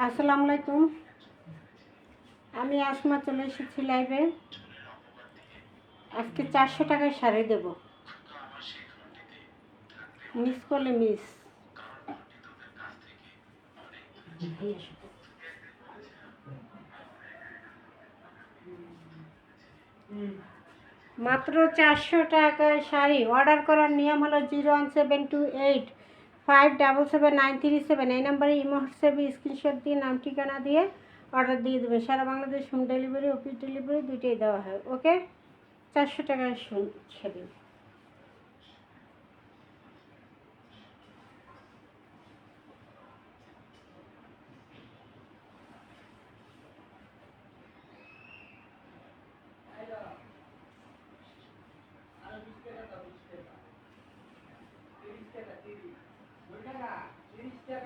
আসসালামু আলাইকুম। আমি আসমা চলে এসেছি লাইভে। আজকে চারশো টাকায় শাড়ি দেব। মিস করলে মিস মাত্র চারশো টাকায় শাড়ি। অর্ডার করার নিয়ম হলো zero one seven two eight five double seven nine three seven এই নাম্বারে ইমো, হোয়াটসঅ্যাপে, স্ক্রিনশট দিয়ে নাম, ঠিকানা দিয়ে অর্ডার দিয়ে দেবে। সারা Bangladesh home delivery, office delivery দুইটাই দেওয়া হয়, ওকে? চারশো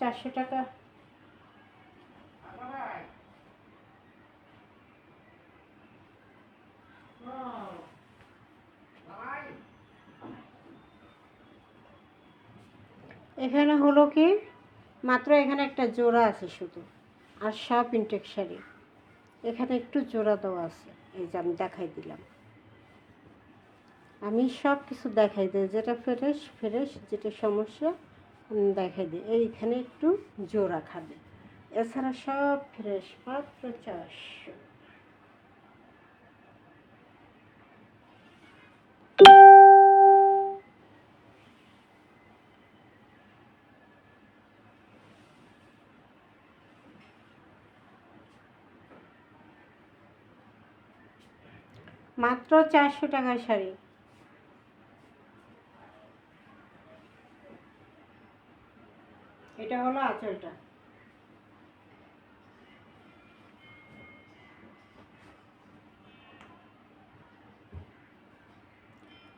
চারশো টাকা। এখানে হলো কি? মাত্র এখানে একটা জোড়া আছে শুধু। আর সব ইনটেক শাড়ি। এখানে একটু জোড়া দেওয়া আছে। এই যে আমি দেখাই দিলাম। আমি সব কিছু দেখাই দিই। যেটা ফ্রেশ ফ্রেশ, যেটা সমস্যা দেখাই দিই। এইখানে একটু জোড়া খাবে। এছাড়া সব ফ্রেশ মাত্র চারশো। মাত্র চারশো টাকার শাড়ি। এটা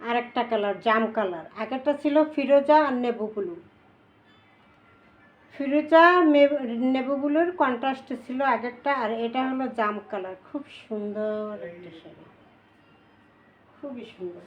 আর একটা কালার, জাম কালার। আগেরটা ছিল ফিরোজা আর নেবু ব্লু ফিরোজা নেবু ব্লুর কন্ট্রাস্ট ছিল আগেরটা আর এটা হলো জাম কালার। খুব সুন্দর একটা শাড়ি। খুবই সুন্দর।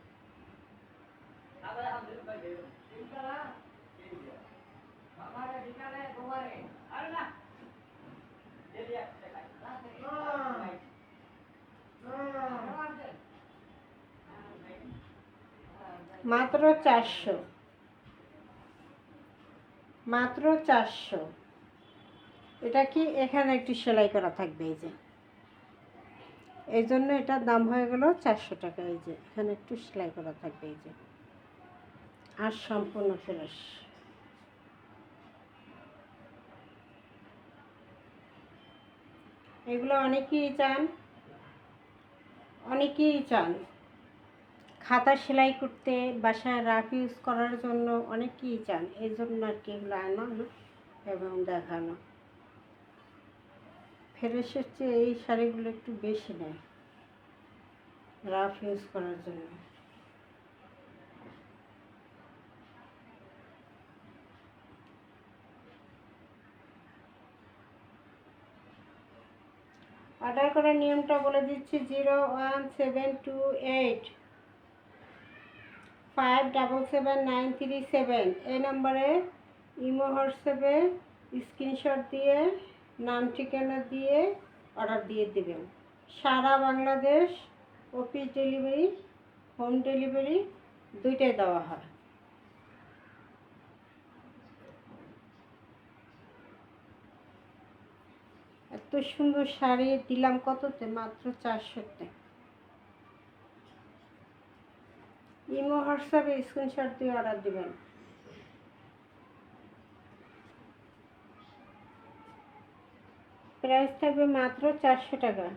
মাত্র চারশো। মাত্র চারশো। এটা কি? এখানে একটু সেলাই করা থাকবে এই যে। এই জন্য এটার দাম হয়ে গেল চারশো টাকা এই যে। এখানে একটু সেলাই করা থাকবে এই যে। আর সম্পূর্ণ ফ্রেশ। এগুলো অনেকেই চান। অনেকেই চান। খাতা সেলাই করতে, বাসায় রাফ ইউজ করার জন্য অনেকেই চান এই জন্য আর কি এগুলো আনানো এবং দেখানো। ফ্রেশের চেয়ে এই শাড়িগুলো একটু বেশি নেয় রাফ ইউজ করার জন্য। অর্ডার করার নিয়মটা বলে দিচ্ছি, zero one seven two eight. Five double seven nine three seven এই নম্বরে ইমো, হোয়াটসঅ্যাপে স্ক্রিনশট দিয়ে, নাম, ঠিকানা দিয়ে অর্ডার দিয়ে দেবেন। সারা Bangladesh office delivery, home delivery দুইটাই দেওয়া হয়। এত সুন্দর শাড়ি দিলাম কততে? মাত্র চারশোতে। ইমো হোয়াটসঅ্যাপে স্ক্রিনশট দিয়ে অর্ডার দেবেন। প্রাইস থাকবে মাত্র চারশো টাকা।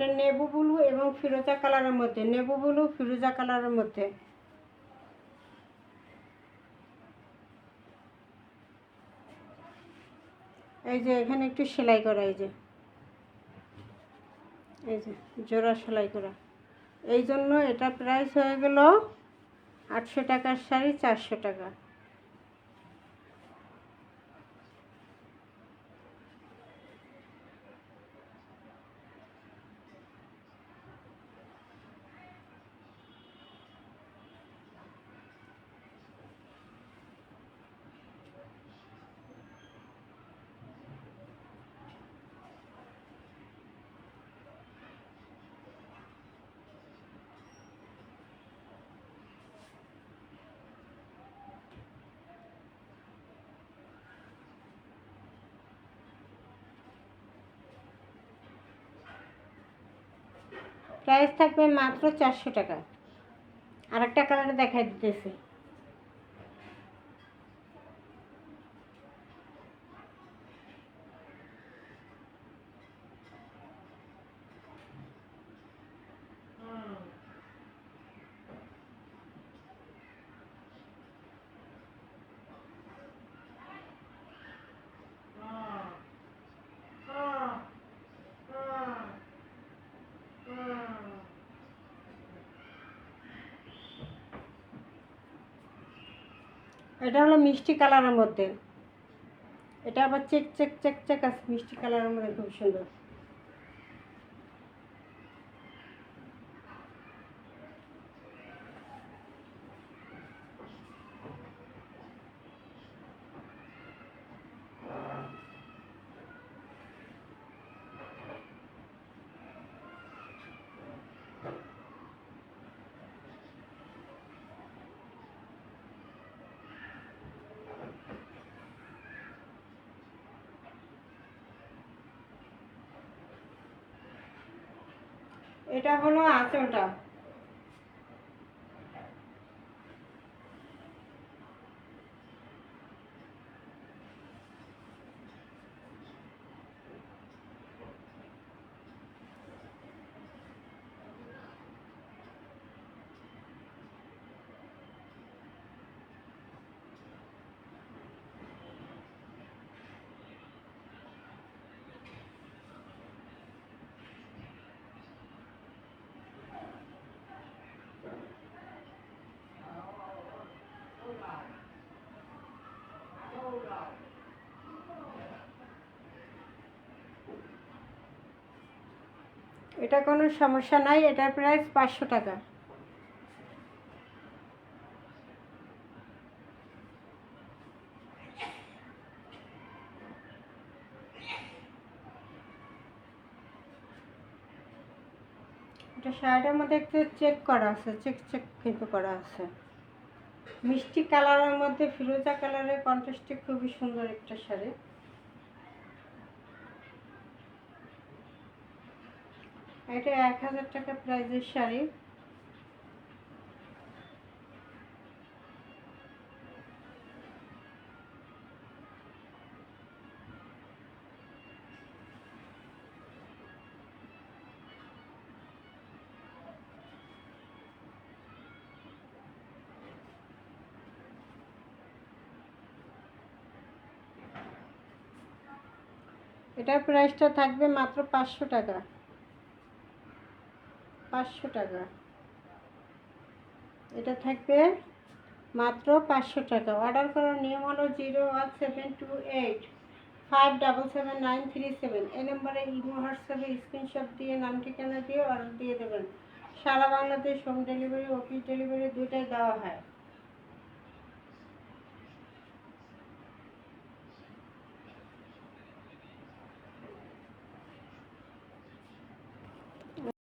এটা নেবু ব্লু এবং ফিরোজা কালারের মধ্যে। নেবু ব্লু, ফিরোজা কালারের মধ্যে। এই যে এখানে একটু সেলাই করা, এই যে। এই যে, জোড়া সেলাই করা। এই জন্য এটা প্রাইস হয়ে গেল আটশো টাকার শাড়ি, চারশো টাকা। প্রাইস থাকবে মাত্র চারশো টাকা। আর একটা কালারে দেখাই দিতেছি। এটা হলো মিষ্টি কালারের মধ্যে। এটা আবার চেক চেক চেক চেক আছে, মিষ্টি কালারের মধ্যে খুব সুন্দর। এটা হলো আঁচলটা। এটা কোনো সমস্যা নাই, এটার প্রাইস পাঁচশো টাকা। এটা শাড়িটার মধ্যে একটু চেক করা আছে চেক চেক কিন্তু করা আছে। মিষ্টি কালারের মধ্যে ফিরোজা কালারের কন্ট্রাস্টে খুবই সুন্দর একটা শাড়ি। এটা এক হাজার টাকা প্রাইজের শাড়ি। এটার প্রাইসটা থাকবে মাত্র পাঁচশো টাকা। পাঁচশো টাকা। এটা থাকবে মাত্র পাঁচশো টাকা। অর্ডার করার নিয়ম হলো zero one seven two eight five double seven nine three seven. এই নম্বরে ইমো, হোয়াটসঅ্যাপে স্ক্রিনশট দিয়ে নাম ঠিকানা দিয়ে অর্ডার দিয়ে দেবেন। সারা Bangladesh home delivery, office delivery দুটাই দেওয়া হয়।